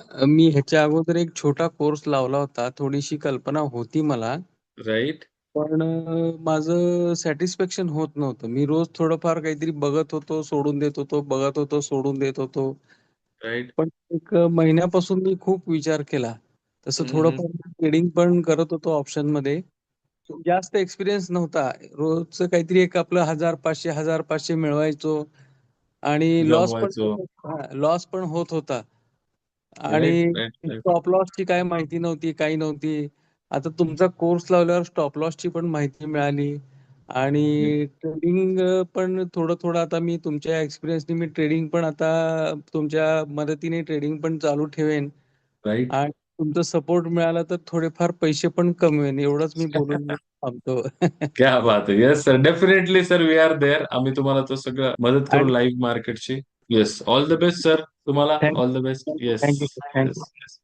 अ, मी ह्याच्या अगोदर एक छोटा कोर्स लावला होता. थोडीशी कल्पना होती मला. राइट. पण अ, माझं सॅटिस्फॅक्शन होत नव्हतं. मी रोज थोडंफार काहीतरी बघत होतो, सोडून देत होतो, बघत होतो, सोडून देत होतो. राइट. पण एक अ, महिन्यापासून मी खूप विचार केला. तसं हं, हं. थोडंफार ट्रेडिंग पण करत होतो ऑप्शनमध्ये. जास्त एक्सपिरियन्स नव्हता. रोजचं काहीतरी एक आपलं 1000-500, 1000-500 मिळवायचो आणि लॉस पण गमवायचो. हां, लॉस पण होत होता. आणि. स्टॉप लॉसची काही माहिती नव्हती, काही नव्हती. आता तुमचा कोर्स लावल्यावर स्टॉप लॉसची पण माहिती मिळाली हं. आणि ट्रेडिंग अ, पण थोडं-थोडं आता मी तुमच्या एक्सपिरियन्सनी मी ट्रेडिंग पण आता तुमच्या मदतीने ट्रेडिंग पण चालू ठेवेन. आणि तुमचा सपोर्ट मिळाला तर थोडेफार पैसे पण कमवेन. एवढंच मी बोलून थांबतो. क्या बात है! Yes sir. Definitely sir we are there. आम्ही तुम्हाला तो सगळं मदत करू आणि लाईव्ह मार्केटची. Yes. All the best sir तुम्हाला. Thank all the best. Yes, thank you sir. Thank you. Yes.